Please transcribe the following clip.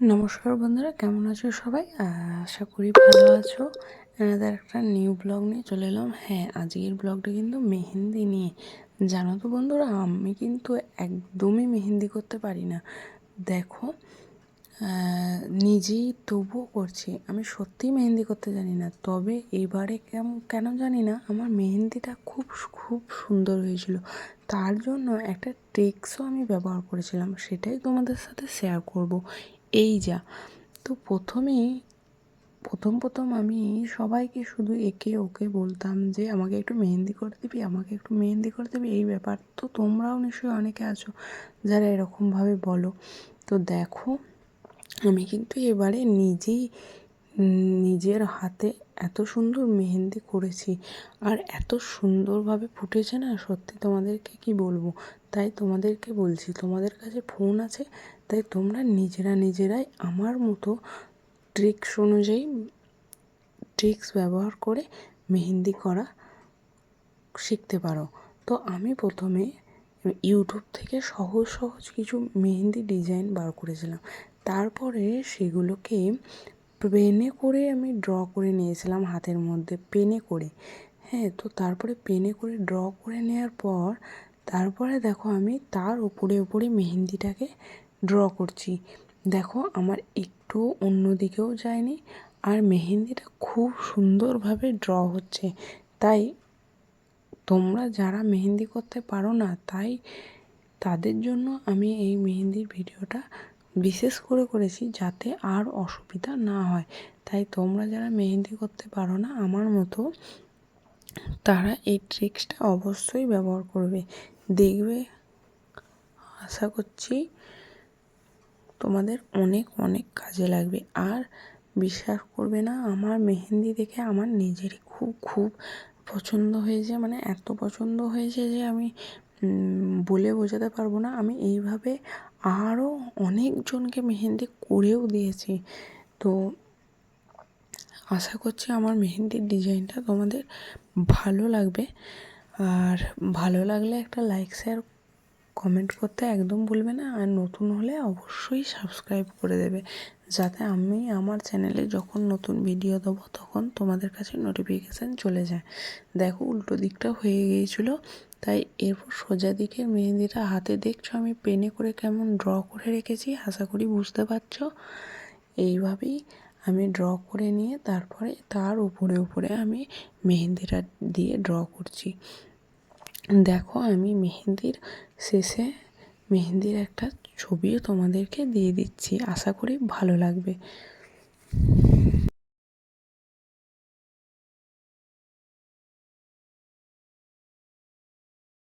নমস্কার বন্ধুরা, কেমন আছো সবাই? আশা করি ভালো আছো। এনাদের একটা নিউ ব্লগ নিয়ে চলে এলাম। হ্যাঁ আজকের ব্লগটা কিন্তু মেহেন্দি নিয়ে। জানো তো বন্ধুরা, আমি কিন্তু একদমই মেহেন্দি করতে পারি না। দেখো নিজেই তবুও করছি। আমি সত্যিই মেহেন্দি করতে জানি না। তবে এবারে কেমন কেন জানি না, আমার মেহেন্দিটা খুব খুব সুন্দর হয়েছিল। তার জন্য একটা ট্রিক্সও আমি ব্যবহার করেছিলাম, সেটাই তোমাদের সাথে শেয়ার করব। এই যা। তো প্রথমেই, প্রথম প্রথম আমি সবাইকে শুধু একে ওকে বলতাম যে, আমাকে একটু মেহেন্দি করে দিবি, আমাকে একটু মেহেন্দি করে দিবি। এই ব্যাপার। তো তোমরাও নিশ্চয়ই অনেকে আছো যারা এরকমভাবে বলো। তো দেখো আমি কিন্তু এবারে নিজেই নিজের হাতে এত সুন্দর মেহেন্দি করেছি। আর এত সুন্দরভাবে ফুটেছে না, সত্যি তোমাদেরকে কি বলব? তাই তোমাদেরকে বলছি, তোমাদের কাছে ফোন আছে, তাই তোমরা নিজেরা নিজেরাই আমার মতো ট্রিক্স অনুযায়ী ট্রিক্স ব্যবহার করে মেহেন্দি করা শিখতে পারো। তো আমি প্রথমে, ইউটিউব থেকে সহজ সহজ কিছু মেহেন্দি ডিজাইন বার করেছিলাম। তারপরে সেগুলোকে পেনে করে আমি ড্র করে নিয়েছিলাম হাতের মধ্যে, পেনে করে। হ্যাঁ তো তারপরে পেনে করে ড্র করে নেওয়ার পর, তারপরে দেখো আমি তার উপরে উপরে মেহেন্দিটাকে ড্র করছি। দেখো আমার একটু অন্য দিকেও যায়নি আর মেহেন্দিটা খুব সুন্দরভাবে ড্র হচ্ছে। তাই তোমরা যারা মেহেন্দি করতে পারো না, তাই তাদের জন্য আমি এই মেহেন্দির ভিডিওটা বিশেষ করে করেছি যাতে আর অসুবিধা না হয়। তাই তোমরা যারা মেহেন্দি করতে পারো না, আমার মতো তারা এই ট্রিক্সটা অবশ্যই ব্যবহার করবে। দেখবে, আশা করছি তোমাদের অনেক অনেক কাজে লাগবে। আর বিশ্বাস করবে না, আমার মেহেন্দি দেখে আমার নিজেরই খুব খুব পছন্দ হয়েছে। মানে এত পছন্দ হয়েছে যে আমি বলে বোঝাতে পারব না। আমি এইভাবে আরও অনেকজনকে মেহেন্দি করেও দিয়েছি। তো আশা করছি আমার মেহেন্দির ডিজাইনটা তোমাদের ভালো লাগবে। আর ভালো লাগলে একটা লাইক শেয়ার কমেন্ট করতে একদম ভুলবে না আর নতুন হলে অবশ্যই সাবস্ক্রাইব করে দেবে। যাতে আমি আমার চ্যানেলে যখন নতুন ভিডিও দেবো তখন তোমাদের কাছে নোটিফিকেশান চলে যায়। দেখো উল্টো দিকটা হয়ে গিয়েছিল, তাই এরপর সোজা দিকের মেহেন্দিটা হাতে দেখছ আমি পেনে করে কেমন ড্র করে রেখেছি, আশা করি বুঝতে পারছ। এইভাবেই আমি ড্র করে নিয়ে তারপরে তার উপরে উপরে আমি মেহেন্দিটা দিয়ে ড্র করছি। দেখো আমি মেহেন্দির শেষে মেহেন্দির একটা ছবিও তোমাদেরকে দিয়ে দিচ্ছি। আশা করি ভালো লাগবে।